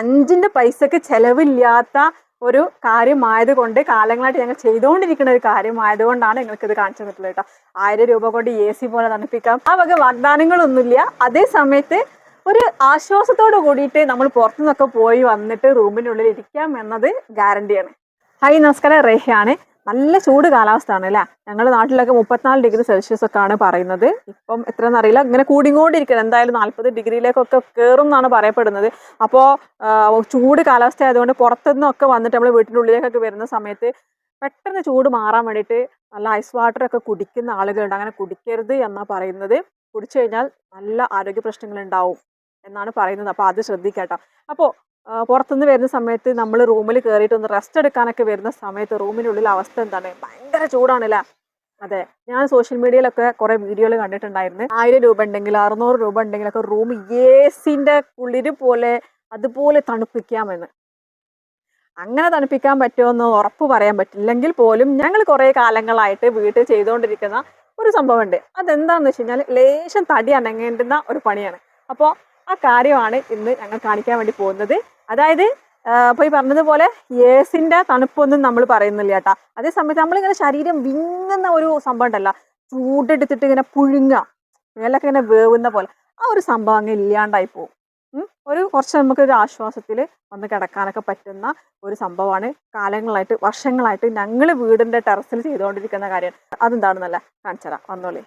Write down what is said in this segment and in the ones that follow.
അഞ്ചിന്റെ പൈസക്ക് ചെലവില്ലാത്ത ഒരു കാര്യമായത് കൊണ്ട് കാലങ്ങളായിട്ട് ഞങ്ങൾ ചെയ്തുകൊണ്ടിരിക്കുന്ന ഒരു കാര്യമായത് കൊണ്ടാണ് ഞങ്ങൾക്ക് ഇത് കാണിച്ചു തന്നിട്ടുള്ളത് കേട്ടോ. ആയിരം രൂപ കൊണ്ട് എ സി പോലെ തണുപ്പിക്കാം. ആ വക വാഗ്ദാനങ്ങളൊന്നുമില്ല. അതേ സമയത്ത് ഒരു ആശ്വാസത്തോട് കൂടിയിട്ട് നമ്മൾ പുറത്തുനിന്നൊക്കെ പോയി വന്നിട്ട് റൂമിനുള്ളിൽ ഇരിക്കാം എന്നത് ഗ്യാരണ്ടിയാണ് ഹായ് നമസ്കാരം. റേഹയാണ്. നല്ല ചൂട് കാലാവസ്ഥയാണ് അല്ലേ? ഞങ്ങളുടെ നാട്ടിലൊക്കെ മുപ്പത്തിനാല് ഡിഗ്രി സെൽഷ്യസ് ഒക്കെ ആണ് പറയുന്നത്. ഇപ്പം എത്രയെന്ന് അറിയില്ല. ഇങ്ങനെ കൂടിക്കൊണ്ടിരിക്കണം എന്തായാലും നാൽപ്പത് ഡിഗ്രിയിലേക്കൊക്കെ കയറും എന്നാണ് പറയപ്പെടുന്നത്. അപ്പോൾ ചൂട് കാലാവസ്ഥ ആയതുകൊണ്ട് പുറത്തുനിന്നൊക്കെ വന്നിട്ട് നമ്മൾ വീട്ടിന്റെ ഉള്ളിലേക്കൊക്കെ വരുന്ന സമയത്ത് പെട്ടെന്ന് ചൂട് മാറാൻ വേണ്ടിയിട്ട് നല്ല ഐസ് വാട്ടർ ഒക്കെ കുടിക്കുന്ന ആളുകളുണ്ട്. അങ്ങനെ കുടിക്കരുത് എന്നാണ് പറയുന്നത്. കുടിച്ചു കഴിഞ്ഞാൽ നല്ല ആരോഗ്യ പ്രശ്നങ്ങൾ ഉണ്ടാവും എന്നാണ് പറയുന്നത്. അപ്പോൾ അത് ശ്രദ്ധിക്കട്ടോ. അപ്പോൾ പുറത്തുനിന്ന് വരുന്ന സമയത്ത് നമ്മൾ റൂമിൽ കയറിയിട്ട് ഒന്ന് റെസ്റ്റ് എടുക്കാനൊക്കെ വരുന്ന സമയത്ത് റൂമിനുള്ളിൽ അവസ്ഥ എന്താണ്? ഭയങ്കര ചൂടാണല്ലേ? അതെ. ഞാൻ സോഷ്യൽ മീഡിയയിലൊക്കെ കുറെ വീഡിയോകൾ കണ്ടിട്ടുണ്ടായിരുന്നു. ആയിരം രൂപ ഉണ്ടെങ്കിൽ അറുന്നൂറ് രൂപ ഉണ്ടെങ്കിലൊക്കെ റൂം എ സിന്റെ കുളിര് പോലെ അതുപോലെ തണുപ്പിക്കാമെന്ന്. അങ്ങനെ തണുപ്പിക്കാൻ പറ്റുമെന്ന് ഉറപ്പ് പറയാൻ പറ്റില്ലെങ്കിൽ പോലും ഞങ്ങൾ കുറേ കാലങ്ങളായിട്ട് വീട്ടിൽ ചെയ്തുകൊണ്ടിരിക്കുന്ന ഒരു സംഭവമുണ്ട്. അതെന്താണെന്ന് വെച്ച് കഴിഞ്ഞാൽ ലേശം തടി അനങ്ങേണ്ടുന്ന ഒരു പണിയാണ്. അപ്പോൾ ആ കാര്യമാണ് ഇന്ന് ഞങ്ങൾ കാണിക്കാൻ വേണ്ടി പോകുന്നത്. അതായത് അപ്പോൾ ഈ പറഞ്ഞതുപോലെ ഏസിന്റെ തണുപ്പൊന്നും നമ്മൾ പറയുന്നില്ല കേട്ടാ. അതേ സമയത്ത് നമ്മളിങ്ങനെ ശരീരം വിങ്ങുന്ന ഒരു സംഭവം ഉണ്ടല്ല. ചൂടെടുത്തിട്ട് ഇങ്ങനെ പുഴുങ്ങ മേലൊക്കെ ഇങ്ങനെ വേവുന്ന പോലെ. ആ ഒരു സംഭവം അങ്ങ് ഇല്ലാണ്ടായി പോകും. ഒരു കുറച്ച് നമുക്ക് ഒരു ആശ്വാസത്തിൽ വന്ന് കിടക്കാനൊക്കെ പറ്റുന്ന ഒരു സംഭവമാണ്. കാലങ്ങളായിട്ട് വർഷങ്ങളായിട്ട് ഞങ്ങൾ വീടിന്റെ ടെറസിൽ ചെയ്തുകൊണ്ടിരിക്കുന്ന കാര്യം അതെന്താണെന്നല്ല കാണിച്ചറാം വന്നോളി.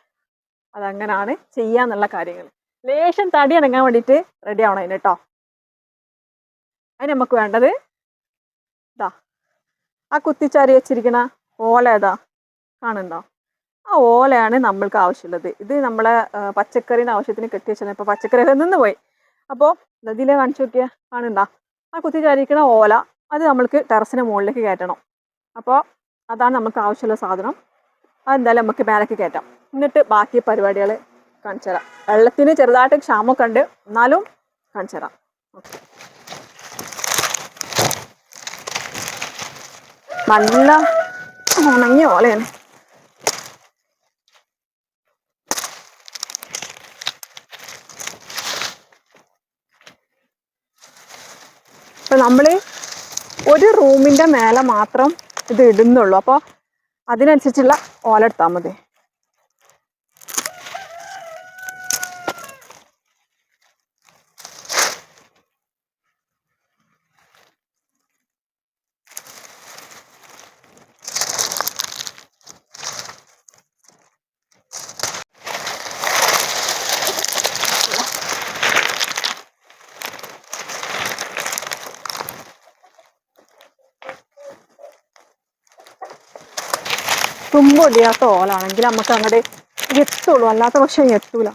അതങ്ങനാണ് ചെയ്യാന്നുള്ള കാര്യങ്ങൾ. ലേശം തടി അനങ്ങാൻ വേണ്ടിയിട്ട് റെഡി ആവണം അതിന് കേട്ടോ അതിന് നമുക്ക് വേണ്ടത് ഇതാ ആ കുത്തിച്ചാരി വെച്ചിരിക്കണ ഓല ഏതാ? കാണുന്നുണ്ടോ? ആ ഓലയാണ് നമ്മൾക്ക് ആവശ്യമുള്ളത്. ഇത് നമ്മളെ ആ, പച്ചക്കറിയുടെ ആവശ്യത്തിന് കെട്ടി വെച്ചാൽ ഇപ്പോൾ പച്ചക്കറിയൊക്കെ നിന്ന് പോയി. അപ്പോൾ നദിയിലെ കാണിച്ചു നോക്കിയാൽ കാണുന്നുണ്ടോ? ആ കുത്തിച്ചാരിക്കണ ഓല അത് നമ്മൾക്ക് ടെറസിന് മുകളിലേക്ക് കയറ്റണം. അപ്പോൾ അതാണ് നമുക്ക് ആവശ്യമുള്ള സാധനം. അതെന്തായാലും നമുക്ക് മേലേക്ക് കയറ്റാം. എന്നിട്ട് ബാക്കി പരിപാടികൾ കാണിച്ചു വെള്ളത്തിന് ചെറുതായിട്ട് ക്ഷാമമൊക്കെ ഉണ്ട് എന്നാലും കാണിച്ചു തരാം നല്ല ഉണങ്ങിയ ഓലയാണ്. ഇപ്പൊ നമ്മൾ ഒരു റൂമിന്റെ മേലെ മാത്രം ഇത് ഇടുന്നുള്ളൂ. അപ്പോൾ അതിനനുസരിച്ചുള്ള ഓല എടുത്താൽ മതി. തുമ്പൊടിയാത്ത ഓലാണെങ്കിൽ നമുക്ക് അങ്ങോട്ട് എത്തുള്ളൂ. അല്ലാത്ത പക്ഷം എത്തൂല.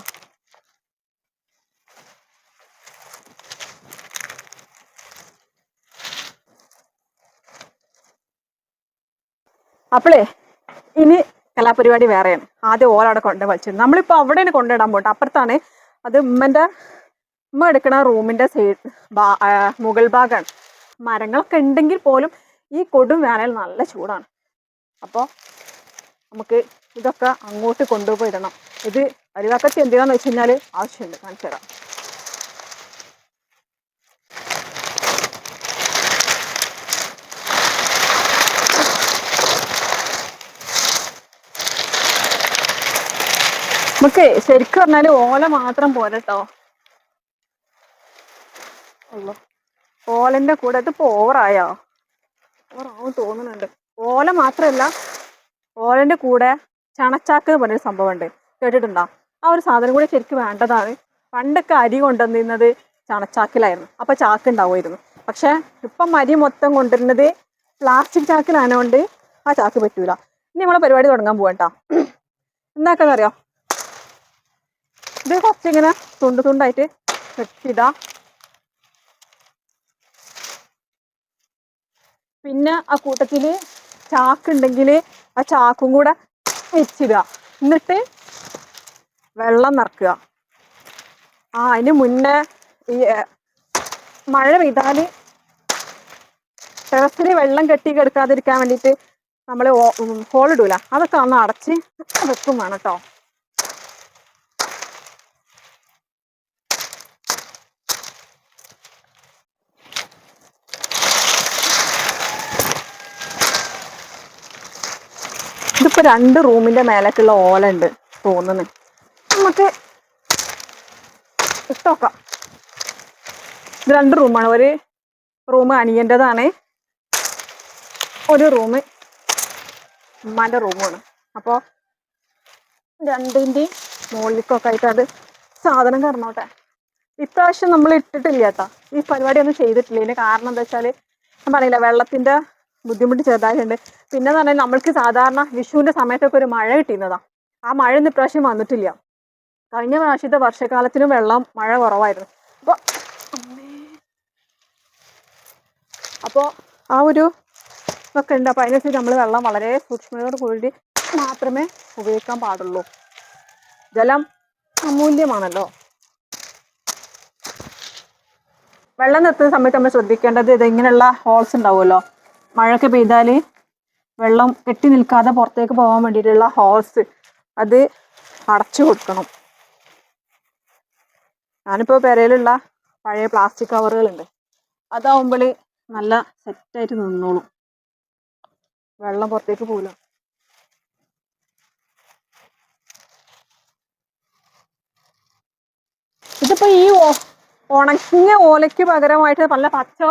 അപ്പോളേ ഇനി കലാപരിപാടി വേറെയാണ് ആദ്യം ഓല അവിടെ കൊണ്ട് വലിച്ചിരുന്നു നമ്മളിപ്പോൾ അവിടെയാണ് കൊണ്ടിടാൻ പോട്ടെ അപ്പുറത്താണ് അത് ഉമ്മന്റെ ഉമ്മ എടുക്കണ റൂമിന്റെ സൈഡ് മുകൾ ഭാഗമാണ് മരങ്ങളൊക്കെ ഉണ്ടെങ്കിൽ പോലും ഈ കൊടും വേനൽ നല്ല ചൂടാണ്. അപ്പോൾ നമുക്ക് ഇതൊക്കെ അങ്ങോട്ട് കൊണ്ടുപോയി ഇടണം ഇത് അരിവാക്കത്തി എന്തിനാന്ന് വെച്ച് കഴിഞ്ഞാൽ ആവശ്യമുണ്ട്. കാണിച്ചു തരാം. നമുക്ക് ശരിക്കും പറഞ്ഞാൽ ഓല മാത്രം പോരട്ടോ അല്ലോ ഓലന്റെ കൂടെ ഇതിപ്പോ ഓവറായോ ഓവറാവും തോന്നുന്നുണ്ട്. ഓല മാത്രമല്ല ഓലന്റെ കൂടെ ചണച്ചാക്ക് എന്ന് പറഞ്ഞൊരു സംഭവമുണ്ട്. കേട്ടിട്ടുണ്ടോ? ആ ഒരു സാധനം കൂടി ശരിക്കും വേണ്ടതാണ്. പണ്ടൊക്കെ അരി കൊണ്ടുവന്നിരുന്നത് ചണച്ചാക്കിലായിരുന്നു. അപ്പോൾ ചാക്ക് ഉണ്ടാവുമായിരുന്നു. പക്ഷേ ഇപ്പം അരി മൊത്തം കൊണ്ടുവരുന്നത് പ്ലാസ്റ്റിക് ചാക്കിലായതുകൊണ്ട് ആ ചാക്ക് പറ്റൂല. ഇനി നമ്മളെ പരിപാടി തുടങ്ങാൻ പോകട്ടോ എന്താക്കാന്നറിയോ ഇത് കുറച്ചിങ്ങനെ തുണ്ട് തുണ്ടായിട്ട് കെട്ടിടാം. പിന്നെ ആ കൂട്ടത്തിൽ ചാക്ക് ഉണ്ടെങ്കിൽ ആ ചാക്കും കൂടെ വെച്ചിടുക. എന്നിട്ട് വെള്ളം നിറക്കുക. ആ അതിന് മുന്നേ ഈ മഴ പെയ്താൽ ടെറസിൽ വെള്ളം കെട്ടി കിടക്കാതിരിക്കാൻ വേണ്ടിയിട്ട് നമ്മൾ ഹോൾ ഇടൂല. അതൊക്കെ ഒന്ന് അടച്ച് വെക്കും വേണം കേട്ടോ. ഇതിപ്പോ രണ്ട് റൂമിന്റെ മേലേക്കുള്ള ഓല ഉണ്ട് തോന്നുന്നു നമുക്ക് ഇട്ടോക്കാം ഇത് രണ്ട് റൂമാണ്. ഒരു റൂം അനിയന്റെതാണ്. ഒരു റൂം ഉമ്മാന്റെ റൂമാണ്. അപ്പോൾ രണ്ടിന്റെയും മുകളിലേക്കൊക്കെ ആയിട്ട് അത് സാധനം കടന്നോട്ടെ ഇപ്രാവശ്യം നമ്മൾ ഇട്ടിട്ടില്ല കേട്ടോ. ഈ പരിപാടി ഒന്നും ചെയ്തിട്ടില്ല. ഇതിന് കാരണം എന്താ വെച്ചാൽ ഞാൻ പറയില്ല വെള്ളത്തിന്റെ ബുദ്ധിമുട്ട് ചെറുതായിട്ടുണ്ട്. പിന്നെ പറഞ്ഞാൽ നമ്മൾക്ക് സാധാരണ വിഷുവിന്റെ സമയത്തൊക്കെ ഒരു മഴ കിട്ടിയിരുന്നതാ. ആ മഴ ഇന്ന് ഇപ്രാവശ്യം വന്നിട്ടില്ല. കഴിഞ്ഞ പ്രാവശ്യത്തെ വർഷകാലത്തിനും വെള്ളം മഴ കുറവായിരുന്നു. അപ്പോൾ അപ്പോൾ ആ ഒരു ഇതൊക്കെ ഉണ്ട്. അപ്പോൾ അതിനനുസരിച്ച് നമ്മൾ വെള്ളം വളരെ സൂക്ഷ്മതയോട് കൂടി മാത്രമേ ഉപയോഗിക്കാൻ പാടുള്ളൂ. ജലം അമൂല്യമാണല്ലോ. വെള്ളം നിർത്തുന്ന സമയത്ത് നമ്മൾ ശ്രദ്ധിക്കേണ്ടത് ഇത് ഇങ്ങനെയുള്ള ഹോൾസ് ഉണ്ടാവുമല്ലോ. മഴയൊക്കെ പെയ്താൽ വെള്ളം കെട്ടി നിൽക്കാതെ പുറത്തേക്ക് പോകാൻ വേണ്ടിയിട്ടുള്ള ഹോസ് അത് അടച്ചു കൊടുക്കണം. ഞാനിപ്പോൾ പെരയിലുള്ള പഴയ പ്ലാസ്റ്റിക് കവറുകളുണ്ട് അതാവുമ്പോൾ നല്ല സെറ്റായിട്ട് നിന്നോളും. വെള്ളം പുറത്തേക്ക് പോകില്ല ഇതിപ്പോ ഈ ഉണങ്ങിയ ഓലയ്ക്ക് പകരമായിട്ട് നല്ല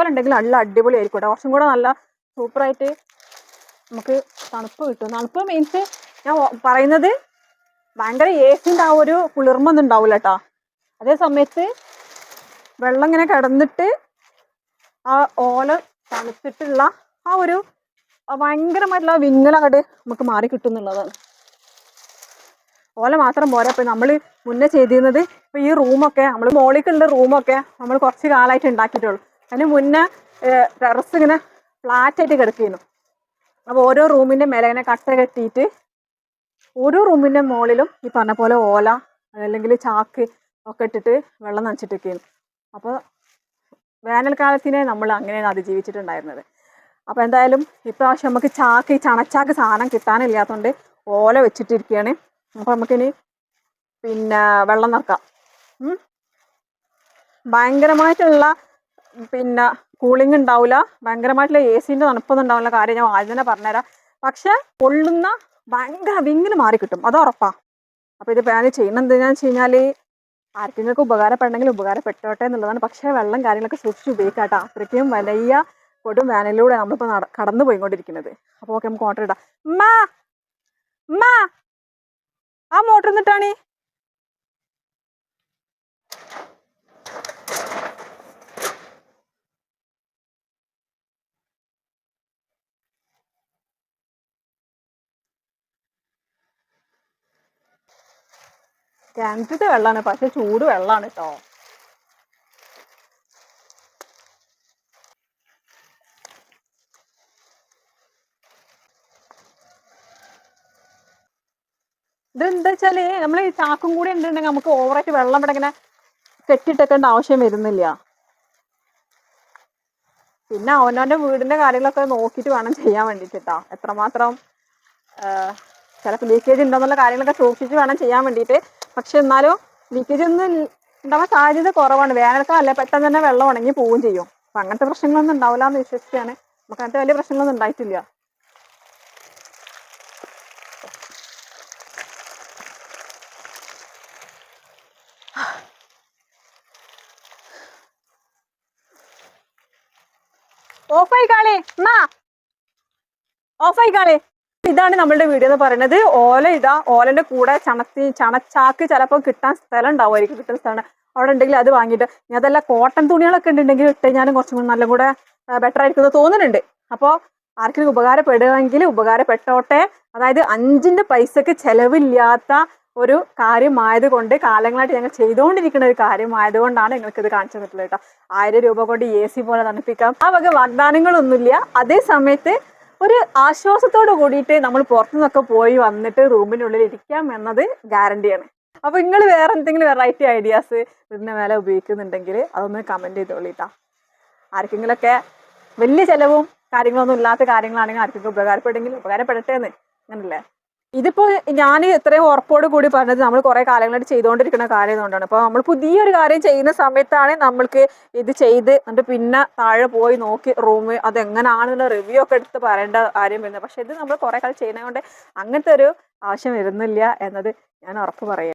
ഉണ്ടെങ്കിൽ നല്ല അടിപൊളിയായിരിക്കും കേട്ടോ. കുറച്ചും കൂടെ നല്ല സൂപ്പറായിട്ട് നമുക്ക് തണുപ്പ് കിട്ടും. തണുപ്പ് മീൻസ് ഞാൻ പറയുന്നത് ഭയങ്കര എ സിന്റെ ആ ഒരു കുളിർമൊന്നും ഉണ്ടാവില്ല കേട്ടോ അതേ സമയത്ത് വെള്ളം ഇങ്ങനെ കിടന്നിട്ട് ആ ഓല തണുത്തിട്ടുള്ള ആ ഒരു ഭയങ്കരമായിട്ടുള്ള വിങ്ങൽ അങ്ങോട്ട് നമുക്ക് മാറി കിട്ടും എന്നുള്ളതാണ്. ഓല മാത്രം പോരാ. ഇപ്പം നമ്മൾ മുന്നേ ചെയ്തിരുന്നത് ഇപ്പം ഈ റൂമൊക്കെ നമ്മൾ മോളിക്കുള്ള റൂമൊക്കെ നമ്മൾ കുറച്ച് കാലമായിട്ട് ഉണ്ടാക്കിയിട്ടുള്ളൂ. അതിന് മുന്നേ ടെറസ് ഇങ്ങനെ ഫ്ലാറ്റായിട്ട് കിടക്കുന്നു അപ്പോൾ ഓരോ റൂമിന്റെ മേലെ ഇങ്ങനെ കട്ട കെട്ടിയിട്ട് ഓരോ റൂമിന്റെ മുകളിലും ഈ പറഞ്ഞ പോലെ ഓല അല്ലെങ്കിൽ ചാക്ക് ഒക്കെ ഇട്ടിട്ട് വെള്ളം നനച്ചിട്ടൊക്കെയാണ് അപ്പോൾ വേനൽക്കാലത്തിനെ നമ്മൾ അങ്ങനെയാണ് അതിജീവിച്ചിട്ടുണ്ടായിരുന്നത്. അപ്പോൾ എന്തായാലും ഇപ്രാവശ്യം നമുക്ക് ചാക്ക് ഈ ചണച്ചാക്ക് സാധനം കിട്ടാനില്ലാത്തതുകൊണ്ട് ഓല വെച്ചിട്ടിരിക്കുകയാണ് അപ്പോൾ നമുക്കിനി പിന്നെ വെള്ളം നിറക്കാം. ഭയങ്കരമായിട്ടുള്ള പിന്നെ കൂളിംഗ് ഉണ്ടാവില്ല ഭയങ്കരമായിട്ടുള്ള എ സിന്റെ തണുപ്പൊന്നും ഉണ്ടാവില്ല. കാര്യം ഞാൻ ആദ്യം തന്നെ പറഞ്ഞുതരാം. പക്ഷെ പൊള്ളുന്ന ഭയങ്കര വിങ്ങിന് മാറി കിട്ടും. അത് ഉറപ്പാ. അപ്പോൾ ഇത് ഞാൻ ചെയ്യുന്നത് എന്തിനാന്ന് വെച്ച് കഴിഞ്ഞാൽ ആർക്കെങ്കിലും ഉപകാരപ്പെടണമെങ്കിൽ ഉപകാരപ്പെട്ടോട്ടെ എന്നുള്ളതാണ്. പക്ഷേ വെള്ളം കാര്യങ്ങളൊക്കെ സൂക്ഷിച്ച് ഉപയോഗിക്കാട്ടോ. അത്രയ്ക്കും വലിയ കൊടും വേനലിലൂടെ നമ്മളിപ്പോൾ നട കടന്നു പോയിക്കൊണ്ടിരിക്കുന്നത്. അപ്പോൾ ഓക്കെ നമുക്ക് ഓർഡർ ഇടാം. മാ മാ ആ മോട്ടർ എന്നിട്ടാണ് കിണറ്റിത്തെ വെള്ളമാണ് പക്ഷെ ചൂട് വെള്ളമാണ് കേട്ടോ ഇത് എന്താ വെച്ചാൽ നമ്മൾ ഈ ചാക്കും കൂടി ഉണ്ടെങ്കിൽ നമുക്ക് ഓവറായിട്ട് വെള്ളം ഇവിടെ ഇങ്ങനെ കെട്ടിട്ടേക്കേണ്ട ആവശ്യം വരുന്നില്ല. പിന്നെ അവനവന്റെ വീടിന്റെ കാര്യങ്ങളൊക്കെ നോക്കിയിട്ട് വേണം ചെയ്യാൻ വേണ്ടിയിട്ട്. എത്രമാത്രം ചിലപ്പോൾ ലീക്കേജ് ഉണ്ടോന്നുള്ള കാര്യങ്ങളൊക്കെ സൂക്ഷിച്ച് വേണം ചെയ്യാൻ വേണ്ടിയിട്ട്. പക്ഷെ എന്നാലും ലീക്കേജ് ഒന്നും ഉണ്ടാവാൻ സാധ്യത കുറവാണ്. വേനൽക്കാലല്ലേ പെട്ടെന്ന് തന്നെ വെള്ളം ഉണങ്ങി പോവുകയും ചെയ്യും. അപ്പം അങ്ങനത്തെ പ്രശ്നങ്ങളൊന്നും ഉണ്ടാവില്ല എന്ന് വിശ്വസിക്കുകയാണ്. നമുക്ക് അങ്ങനത്തെ വലിയ പ്രശ്നങ്ങളൊന്നും ഉണ്ടായിട്ടില്ല. ഓഫായി കാളേ എന്നാ ഓഫായി കാളേ. ഇതാണ് നമ്മളുടെ വീഡിയോ എന്ന് പറയുന്നത്. ഓല ഇതാ ഓലന്റെ കൂടെ ചണത്തി ചണച്ചാക്ക് ചിലപ്പോൾ കിട്ടാൻ സ്ഥലം ഉണ്ടാവുമായിരിക്കും കിട്ടുന്ന സ്ഥലം. അവിടെ ഉണ്ടെങ്കിൽ അത് വാങ്ങിയിട്ട്. ഇനി അതെല്ലാം കോട്ടൺ തുണികളൊക്കെ ഉണ്ടെങ്കിൽ ഇട്ട് ഞാനും കുറച്ചും കൂടി നല്ല കൂടെ ബെറ്റർ ആയിരിക്കുന്നത് തോന്നുന്നുണ്ട്. അപ്പോൾ ആർക്കെങ്കിലും ഉപകാരപ്പെടുകയെങ്കിൽ ഉപകാരപ്പെട്ടോട്ടെ. അതായത് അഞ്ചിന്റെ പൈസക്ക് ചിലവില്ലാത്ത ഒരു കാര്യമായത് കൊണ്ട് കാലങ്ങളായിട്ട് ഞങ്ങൾ ചെയ്തുകൊണ്ടിരിക്കുന്ന ഒരു കാര്യമായതുകൊണ്ടാണ് നിങ്ങൾക്ക് ഇത് കാണിച്ചു തന്നിട്ടുള്ളത് കേട്ടോ. ആയിരം രൂപ കൊണ്ട് എ സി പോലെ തണുപ്പിക്കാം. ആ വക വാഗ്ദാനങ്ങളൊന്നുമില്ല. അതേ സമയത്ത് ഒരു ആശ്വാസത്തോട് കൂടിയിട്ട് നമ്മൾ പുറത്തുനിന്നൊക്കെ പോയി വന്നിട്ട് റൂമിനുള്ളിൽ ഇരിക്കാം എന്നത് ഗ്യാരണ്ടിയാണ് അപ്പൊ നിങ്ങൾ വേറെ എന്തെങ്കിലും വെറൈറ്റി ഐഡിയാസ് ഇതിന്റെ മേലെ ഉപയോഗിക്കുന്നുണ്ടെങ്കിൽ അതൊന്ന് കമന്റ് ചെയ്തോളിട്ടാ ആർക്കെങ്കിലൊക്കെ വലിയ ചെലവും കാര്യങ്ങളൊന്നും ഇല്ലാത്ത കാര്യങ്ങളാണെങ്കിൽ ആർക്കെങ്കിലും ഉപകാരപ്പെടുമെങ്കിൽ ഉപകാരപ്പെടട്ടെ എന്ന്. അങ്ങനല്ലേ ഇതിപ്പോ ഞാൻ ഇത്രയും ഉറപ്പോട് കൂടി പറഞ്ഞത് നമ്മൾ കുറെ കാലങ്ങളായിട്ട് ചെയ്തുകൊണ്ടിരിക്കുന്ന കാര്യം കൊണ്ടാണ് നമ്മൾ പുതിയൊരു കാര്യം ചെയ്യുന്ന സമയത്താണ് നമ്മൾക്ക് ഇത് ചെയ്ത് എന്നിട്ട് പിന്നെ താഴെ പോയി നോക്കി റൂം അതെങ്ങനെയാണെന്നുള്ള റിവ്യൂ ഒക്കെ എടുത്ത് പറയേണ്ട കാര്യം വരുന്നത്. പക്ഷെ ഇത് നമ്മൾ കുറെ കാലം ചെയ്യുന്നത് കൊണ്ട് അങ്ങനത്തെ ഒരു ആവശ്യം വരുന്നില്ല എന്നത് ഞാൻ ഉറപ്പ് പറയാം.